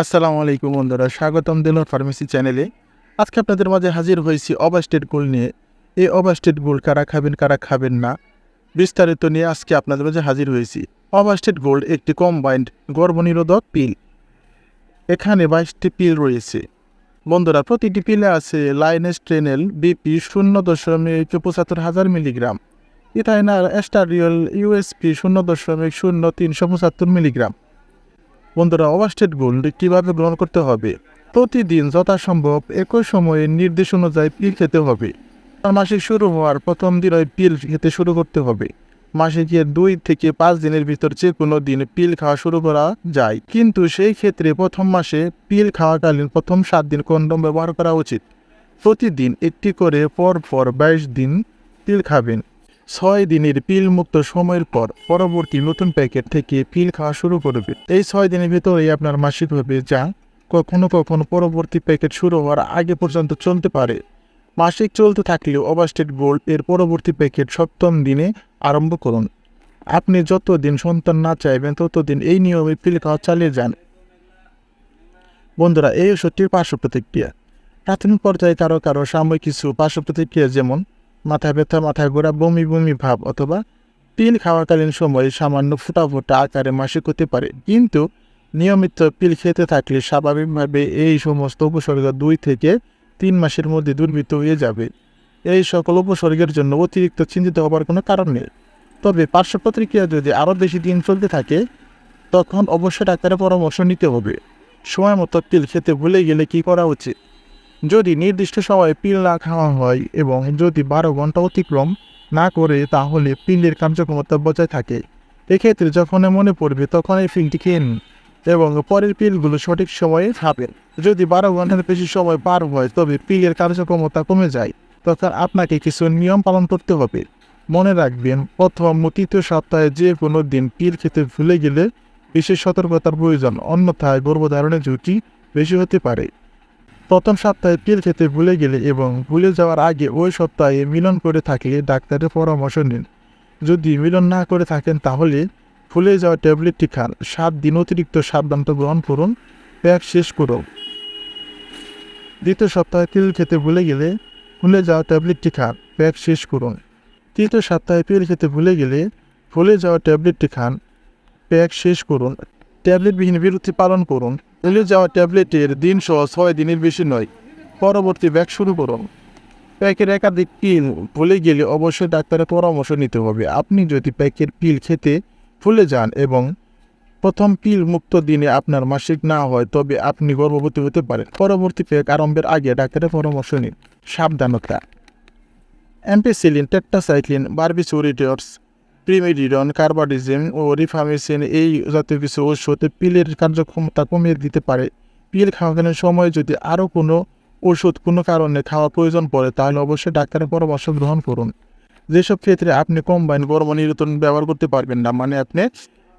আসসালামু আলাইকুম বন্ধুরা, স্বাগতম দিলন ফার্মেসি চ্যানেলে। আজকে আপনাদের মাঝে হাজির হয়েছি অবাস্টেড গোল নিয়ে। এই অবাস্টেড গোল কারা খাবেন কারা খাবেন না, বিস্তারিত নিয়ে আজকে আপনাদের মাঝে হাজির হয়েছি। অবাস্টেড গোল্ড একটি কম্বাইন্ড গর্ভনিরোধক পিল। এখানে বাইশটি পিল রয়েছে। বন্ধুরা, প্রতিটি পিলে আছে লাইনেস ট্রেনেল বিপি শূন্য দশমিক পঁচাত্তর হাজার মিলিগ্রাম। ইথাইনার অ্যাস্টারিয়ল ইউএসপি শূন্য দশমিক শূন্য তিনশো পঁচাত্তর মিলিগ্রাম। বন্ধুরা ওভারস্টেট গোল্ড কীভাবে গ্রহণ করতে হবে? প্রতিদিন যথাসম্ভব একই সময়ে নির্দেশ অনুযায়ী পিল খেতে হবে। মাসিক শুরু হওয়ার প্রথম দিন পিল খেতে শুরু করতে হবে। মাসিকের দুই থেকে পাঁচ দিনের ভিতর যে কোনো দিন পিল খাওয়া শুরু করা যায়। কিন্তু সেই ক্ষেত্রে প্রথম মাসে পিল খাওয়াকালীন প্রথম সাত দিন কন্ডম ব্যবহার করা উচিত। প্রতিদিন একটি করে পর পর বাইশ দিন পিল খাবেন। ছয় দিনের পিল মুক্ত সময়ের পর পরবর্তী নতুন প্যাকেট থেকে পিল খাওয়া শুরু করবে। এই ছয় দিনের ভিতরেই আপনার মাসিক হবে যা কখনো কখনো পরবর্তী প্যাকেট শুরু হওয়ার আগে পর্যন্ত চলতে পারে। মাসিক চলতে থাকলেও ওভারস্টেট গোল্ড এর পরবর্তী প্যাকেট সপ্তম দিনে আরম্ভ করুন। আপনি যতদিন সন্তান না চাইবেন, ততদিন এই নিয়মে পিল খাওয়া চালিয়ে যান। বন্ধুরা, এই ওষুধটির পার্শ্ব প্রতিক্রিয়া। প্রাথমিক পর্যায়ে কারও কারও সাময়িক কিছু পার্শ্ব প্রতিক্রিয়া যেমন মাথা ব্যথা মাথা ঘোরা বমি বমি ভাব অথবা পিল খাওয়াকালীন সময়ে সামান্য ফোটা ফোটা আকারে মাসিক হতে পারে। কিন্তু নিয়মিত পিল খেতে থাকলে স্বাভাবিকভাবে এই সমস্ত উপসর্গ দুই থেকে তিন মাসের মধ্যে দুর্বৃত্ত হয়ে যাবে। এই সকল উপসর্গের জন্য অতিরিক্ত চিন্তিত হবার কোনো কারণ নেই। তবে পার্শ্ব প্রতিক্রিয়া যদি আরও বেশি দিন চলতে থাকে, তখন অবশ্যই ডাক্তারের পরামর্শ নিতে হবে। সময় মতো পিল খেতে ভুলে গেলে কী করা উচিত? যদি নির্দিষ্ট সময়ে পিল না খাওয়া হয় এবং যদি বারো ঘণ্টা অতিক্রম না করে, তাহলে পিলের কার্যক্ষমতা বজায় থাকে। এক্ষেত্রে যখন মনে পড়বে, তখন এই পিলটি খেয়ে নিন এবং পরের পিলগুলো সঠিক সময়ে খাবেন। যদি বারো ঘণ্টার বেশি সময় পার হয়, তবে পিলের কার্যক্ষমতা কমে যায় তখন আপনাকে কিছু নিয়ম পালন করতে হবে। মনে রাখবেন, প্রথম তৃতীয় সপ্তাহে যে কোনো দিন পিল খেতে ভুলে গেলে বিশেষ সতর্কতার প্রয়োজন, অন্যথায় গর্ভধারণের ঝুঁকি বেশি হতে পারে। প্রথম সপ্তাহে পিল খেতে ভুলে গেলে এবং ভুলে যাওয়ার আগে ওই সপ্তাহে মিলন করে থাকলে ডাক্তারের পরামর্শ নিন। যদি মিলন না করে থাকেন তাহলে ভুলে যাওয়া ট্যাবলেটটি খান। সাত দিন অতিরিক্ত সাবধানতা গ্রহণ করুন। প্যাক শেষ করুন। দ্বিতীয় সপ্তাহে পিল খেতে ভুলে গেলে ভুলে যাওয়া ট্যাবলেটটি খান। প্যাক শেষ করুন। তৃতীয় সপ্তাহে পিল খেতে ভুলে গেলে ভুলে যাওয়া ট্যাবলেটটি খান। প্যাক শেষ করুন। ট্যাবলেটবিহীন বিরতি পালন করুন। ভুলে যাওয়া ট্যাবলেটের দিন সহ ছয় দিনের বেশি নয়। পরবর্তী ব্যাগ শুরু করুন। প্যাকের একাধিক পিল ভুলে গেলে অবশ্যই ডাক্তারের পরামর্শ নিতে হবে। আপনি যদি প্যাকের পিল খেতে ভুলে যান এবং প্রথম পিল মুক্ত দিনে আপনার মাসিক না হয়, তবে আপনি গর্ভবতী হতে পারেন। পরবর্তী প্যাক আরম্ভের আগে ডাক্তারের পরামর্শ নিন। সাবধানতা। অ্যাম্পিসিলিন টেট্টাসাইক্লিন বার্বিসোরিটর্স প্রিমেডিডন কার্বাডিজেম ও রিফামেসিন এই জাতীয় কিছু ওষুধ পিলের কার্যক্ষমতা কমিয়ে দিতে পারে। পিল খাওয়ানোর সময় যদি আরও কোনো ওষুধ কোনো কারণে খাওয়া প্রয়োজন পড়ে, তাহলে অবশ্যই ডাক্তারের পরামর্শ গ্রহণ করুন। যেসব ক্ষেত্রে আপনি কম্বাইন গর্ভনিরোধন ব্যবহার করতে পারবেন না মানে আপনি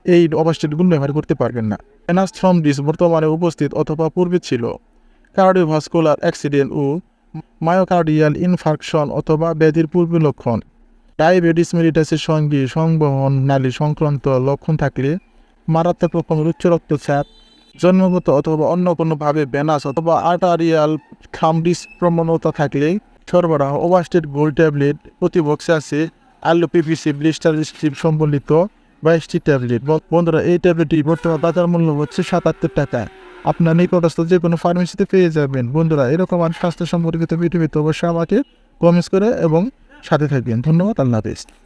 এই অবাস্টেটগুলো ব্যবহার করতে পারবেন না। এনাস্ট্রমডিস বর্তমানে উপস্থিত অথবা পূর্বে ছিল। কার্ডিওভাস্কুলার অ্যাক্সিডেন্ট ও মায়োকার্ডিয়াল ইনফার্কশন অথবা ব্যাধির পূর্ব লক্ষণ। ডায়াবেটিস সঙ্গে সংবহন নালী সংক্রান্ত লক্ষণ থাকলে মারাত্মক রকমের উচ্চ রক্তচাপ, জন্মগত অথবা অন্য কোনোভাবে ব্যানাস অথবা আর্টারিয়াল খামডিস প্রবণতা থাকলে সরবরাহ ওভারস্টেট গোল্ড ট্যাবলেট প্রতি বক্সে আছে আলু পিপিসি ব্লিস্টার স্ট্রিপ সম্বলিত বাইশটি ট্যাবলেট। বন্ধুরা, এই ট্যাবলেটটি বর্তমান বাজার মূল্য হচ্ছে সাতাত্তর টাকা। আপনার নিকটস্থ যে কোনো ফার্মেসিতে পেয়ে যাবেন। বন্ধুরা, এরকম আর স্বাস্থ্য সম্পর্কিত পেতে অবশ্যই আমাকে কমেন্টস করে এবং সাথে থাকবেন। ধন্যবাদ আল্লাহ হাফিজ।